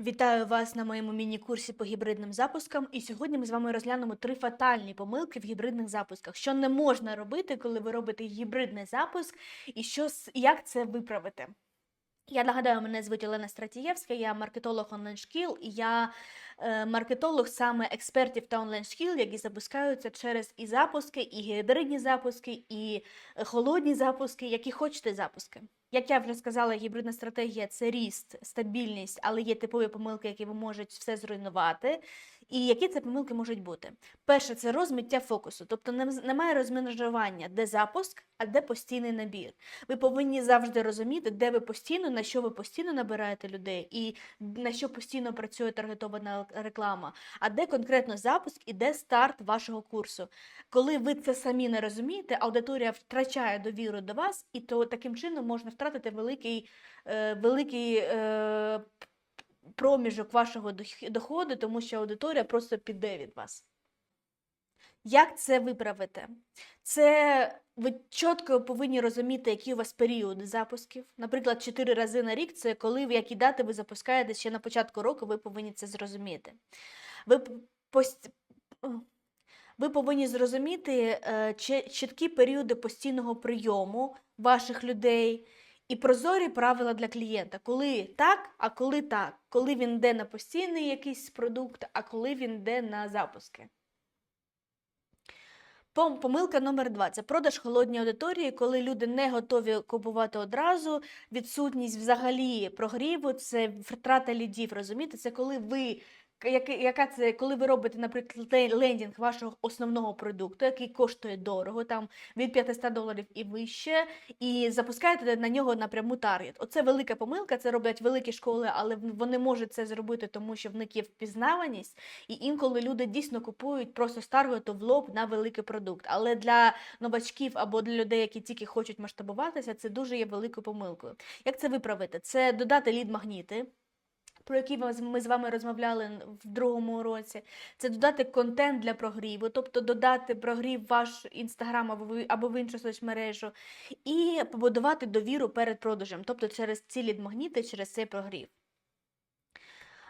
Вітаю вас на моєму міні-курсі по гібридним запускам. І сьогодні ми з вами розглянемо три фатальні помилки в гібридних запусках. Що не можна робити, коли ви робите гібридний запуск, і що, як це виправити. Я нагадаю, мене звуть Олена Стратієвська, я маркетолог онлайн-шкіл, і я е, маркетолог саме експертів та онлайн-шкіл, які запускаються через і запуски, і гібридні запуски, і е, холодні запуски, які хочете запуски. Як я вже сказала, гібридна стратегія це ріст, стабільність, але є типові помилки, які можуть все зруйнувати. І які це помилки можуть бути? Перше, це розмиття фокусу, тобто немає розмежування, де запуск, а де постійний набір. Ви повинні завжди розуміти, де ви постійно, на що ви постійно набираєте людей, і на що постійно працює таргетована реклама, а де конкретно запуск і де старт вашого курсу. Коли ви це самі не розумієте, аудиторія втрачає довіру до вас, і то таким чином можна втратити великий, е, великий е, проміжок вашого доходу, тому що аудиторія просто піде від вас. Як це виправити? Це ви чітко повинні розуміти, які у вас періоди запусків. Наприклад, 4 рази на рік це коли в які дати ви запускаєте ще на початку року, ви повинні це зрозуміти. Ви пост... ви повинні зрозуміти е, чіткі періоди постійного прийому ваших людей і прозорі правила для клієнта. Коли так, а коли так. Коли він йде на постійний якийсь продукт, а коли він йде на запуски. Помилка номер два це продаж холодній аудиторії, коли люди не готові купувати одразу. Відсутність взагалі прогріву, це втрата лідів. Розумієте, це коли ви. Яка- це, коли ви робите, наприклад, лендінг вашого основного продукту, який коштує дорого, там від 500 доларів і вище, і запускаєте на нього напряму таргет. Оце велика помилка, це роблять великі школи, але вони можуть це зробити, тому що в них є впізнаваність, і інколи люди дійсно купують просто з таргету в лоб на великий продукт. Але для новачків або для людей, які тільки хочуть масштабуватися, це дуже є великою помилкою. Як це виправити? Це додати лід-магніти. Про які ми з- вами розмовляли в другому уроці, це додати контент для прогріву, тобто додати прогрів ваш інстаграм або в іншу соцмережу, і побудувати довіру перед продажем, тобто через ці лідмагніти, через цей прогрів.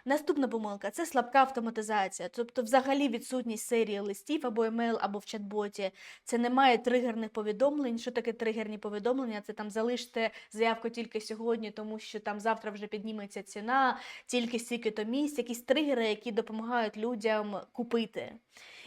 Наступна помилка це слабка автоматизація, тобто взагалі відсутність серії листів або емейл, або в чат-боті. Це немає тригерних повідомлень. Що таке тригерні повідомлення? Це там залиште заявку тільки сьогодні, тому що там завтра вже підніметься ціна, тільки стільки-то місць, якісь тригери, які допомагають людям купити.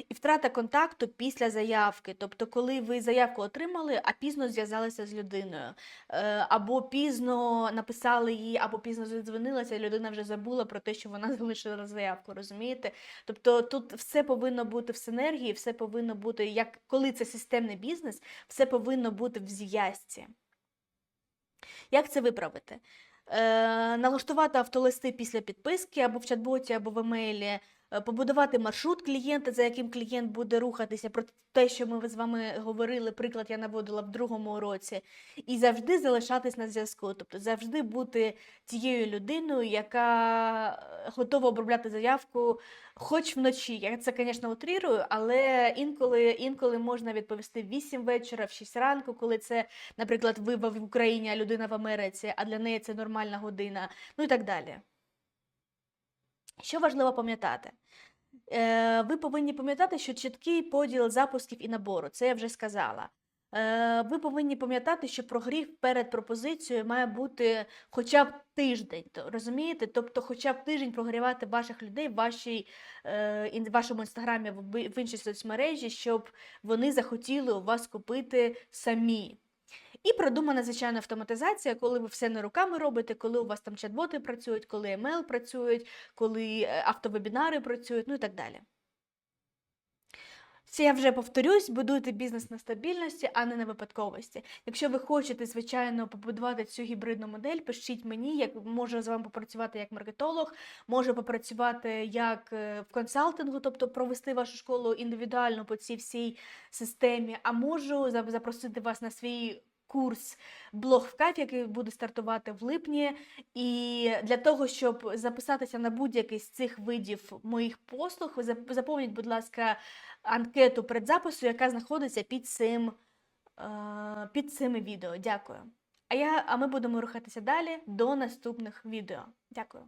І втрата контакту після заявки, тобто, коли ви заявку отримали, а пізно зв'язалися з людиною, Е, або пізно написали їй, або пізно задзвонилася, людина вже забула про те, що вона залишила заявку, розумієте? Тобто тут все повинно бути в синергії, все повинно бути, як коли це системний бізнес, все повинно бути в з'язці. Як це виправити? Е, налаштувати автолисти після підписки або в чат-боті, або в емейлі, побудувати маршрут клієнта, за яким клієнт буде рухатися, про те, що ми з вами говорили, приклад я наводила в другому уроці, і завжди залишатись на зв'язку, тобто завжди бути тією людиною, яка е, готова обробляти заявку хоч вночі. Я це, звісно, утрірую, але інколи, інколи можна відповісти в 8 вечора, в 6 ранку, коли це, наприклад, ви в Україні, а людина в Америці, а для неї це нормальна година, ну і так далі. Що важливо пам'ятати? Е, ви повинні пам'ятати, що чіткий поділ запусків і набору, це я вже сказала. Е, ви повинні пам'ятати, що прогрів перед пропозицією має бути хоча б тиждень, розумієте? Тобто, хоча б тиждень прогрівати ваших людей в вашій, е, вашому інстаграмі, в, іншій соцмережі, щоб вони захотіли у вас купити самі. І продумана, звичайно, автоматизація, коли ви все не руками робите, коли у вас там чат-боти працюють, коли емейл працюють, коли е, автовебінари працюють, ну і так далі. Це я вже повторюсь, будуйте бізнес на стабільності, а не на випадковості. Якщо ви хочете, звичайно, побудувати цю гібридну модель, пишіть мені, як можу з вами попрацювати як маркетолог, можу попрацювати як е, в консалтингу, тобто провести вашу школу індивідуально по цій всій системі, а можу запросити вас на свій курс блог в кайф, який буде стартувати в липні. І для того, щоб записатися на будь-який з цих видів моїх послуг, заповніть, будь ласка, анкету предзапису, яка знаходиться під цим, е, під цими відео. Дякую. А я, а ми будемо рухатися далі до наступних відео. Дякую.